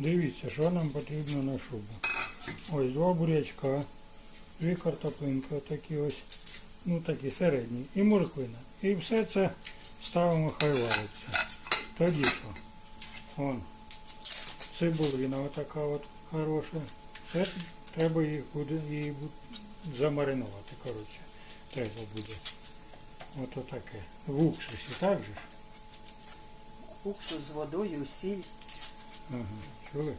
Дивіться, що нам потрібно на шубу. Ось два бурячка, дві картоплинки, отакі ось, ну такі середні, і морквина. І все це ставимо хай вариться. Тоді що? Вон. Цибулина отака от хороша. Це треба їх буде її замаринувати, коротше. Треба буде. От отаке. В уксусі, так же ж? Уксус з водою, сіль. Ага, чули?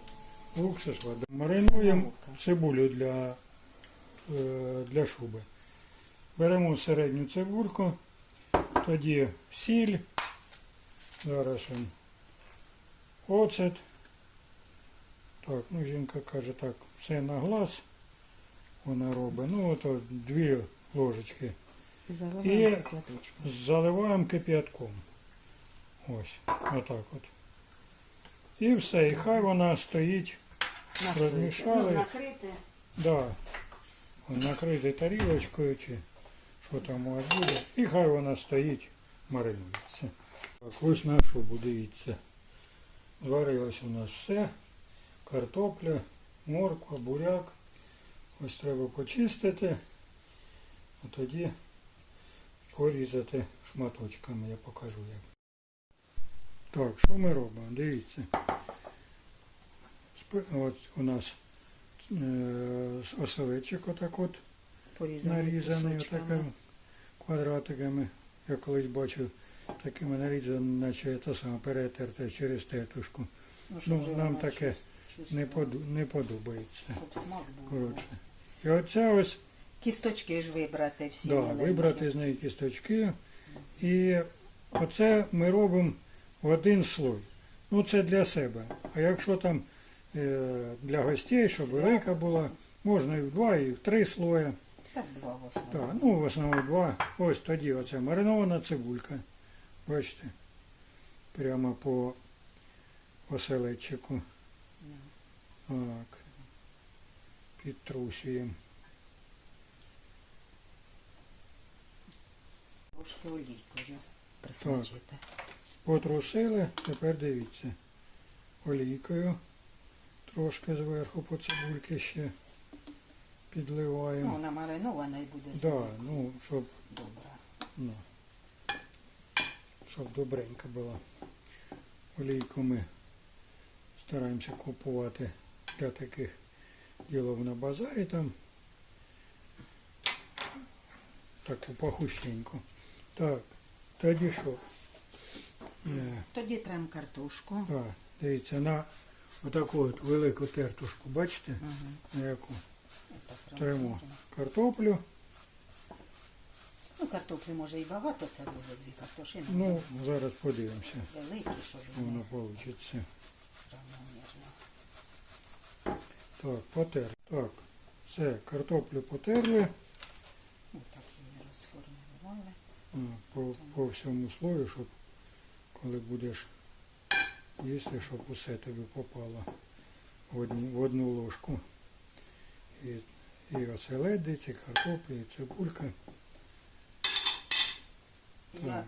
Уксус, вода. Маринуємо цибулю для, е, для шуби. Беремо середню цибульку, тоді сіль, зараз он, оцет. Так, ну жінка каже так, все на глаз вона робить. Ну ото дві ложечки. Заливаємо І- кип'яточку. Заливаємо кип'ятком. Ось, отак от. І все, і хай вона стоїть розмішали. Ну, накрити. Да. Накрити тарілочкою чи що там у вас буде. І хай вона стоїть, маринується. Так, ось на шубу, дивіться. Зварилось у нас все. Картопля, морква, буряк. Ось треба почистити, а тоді порізати шматочками, я покажу як. Так, що ми робимо? Дивіться. От у нас е, оселедчик отак от Порізаний нарізаний отакими квадратиками. Я колись бачив такими нарізаними, наче те саме перетерте через тетушку. щоб Ну, нам таке щось- Не, поду, не подобається. Щоб смак був. Коротше. І оце ось Кісточки ж вибрати всі да, вибрати з неї кісточки. І оце ми робимо в один слой. Ну це для себе. А якщо там для гостей, щоб велика була, можна і в два, і в три слої. Так, два в основному. Так, ну в основному два. Ось тоді оце маринована цибулька. Бачите? Прямо по оселедчику. Так. Підтрусюємо. Трошки олійкою присмажити. Потрусили, тепер дивіться. Олійкою трошки зверху по цибульки ще Ну, підливаємо. вона маринована і буде з Да, ну, щоб, Добре. ну, щоб добренька була. Олійку ми стараємося купувати для таких ділов на базарі там. Таку пахущеньку. Так, тоді що? Е, Тоді трем картошку. А, дивіться, на отаку от велику тертушку, бачите, Угу. на яку робимо. картоплю. Ну, картоплі може і багато, це буде дві картошини. Ну, зараз подивимося, великі, що воно вийде. Так, потер. Так, все, картоплю потерли Ну, так її розформували. по, по всьому слою, щоб коли будеш їсти, щоб усе тобі попало в, одні, в одну ложку. І, і оселедець, і картопля, і цибулька. Я,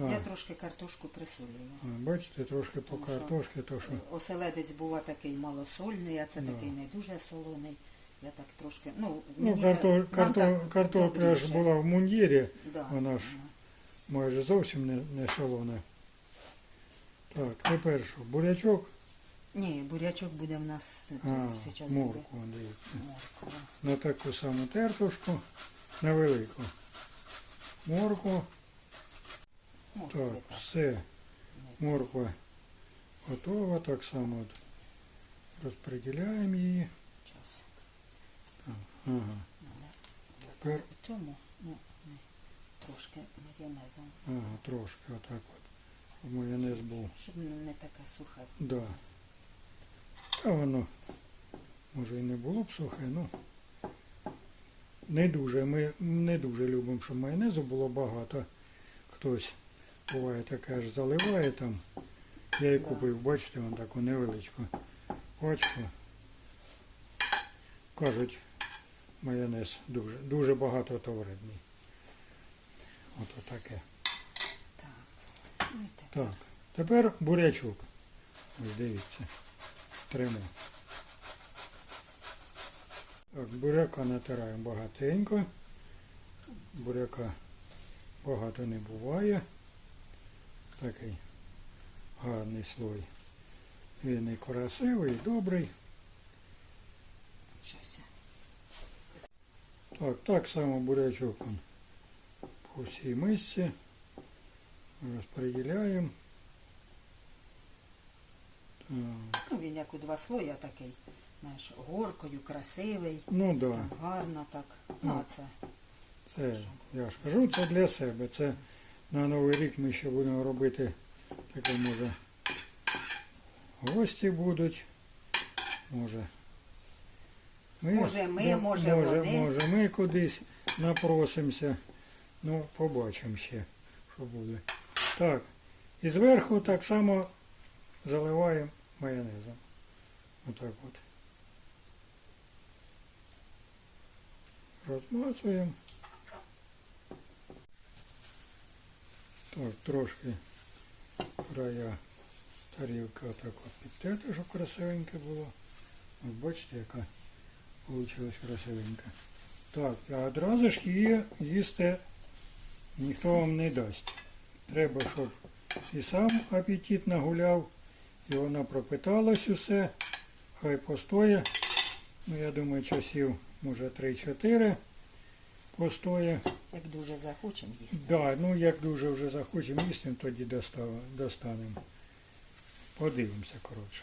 А, я трошки картошку присолюю. а, бачите, трошки по картошки, то що. Оселедець бува такий малосольний, а це Да. такий не дуже солоний. Я так трошки. Ну, Ну, мені карто, карто, так картопля ж була в мундірі, Да, вона ж майже зовсім не, не солона. Так, тепер що, бурячок, Ні, бурячок буде в нас а, зараз буде морку, дивіться. морква. На таку саму тертушку, на велику. Морку, так, так, все, морква готова, так само от розподіляємо її. Час. Ага. Тепер, цьому, ну, трошки майонезом, ага, трошки отак от. Майонез був. щоб не таке сухе. Да. Та воно, може і не було б сухе, ну. Не дуже. Ми не дуже любимо, щоб майонезу було багато. Хтось буває таке аж заливає там. Я і Да. купив, бачите, вон таку невеличку пачку. Кажуть, майонез дуже, дуже багато то вредний. Ото таке. Так. Тепер бурячок. Ось дивіться. Тримо. Так, буряка натираємо багатенько. Буряка багато не буває. Такий гарний слой. Він і красивий, і добрий. Так, так само бурячок он по всій мисці. Розподіляємо. Ну, він як у два слоя такий, знаєш, горкою, красивий, Ну да, там гарно так. Ну, а це це я ж кажу, це для себе. Це на Новий рік ми ще будемо робити таке може. Гості будуть. Може. Може, ми, ну, може, може, вони. може ми кудись напросимося. Ну, побачимо ще, що буде. Так. І зверху так само заливаємо майонезом. Отак от. Розмацуємо. Так, трошки края тарілки отак от підтерти, щоб красивеньке було. От бачите, яка вийшла красивенька. Так, а одразу ж її їсти ніхто вам не дасть. Треба, щоб і сам апетит нагуляв, і вона пропиталась усе. Хай постоє. Ну, я думаю, часів, може, 3-4 постоє. як дуже захочемо їсти. Да, ну як дуже вже захочемо їсти, тоді достанемо. Подивимося, коротше.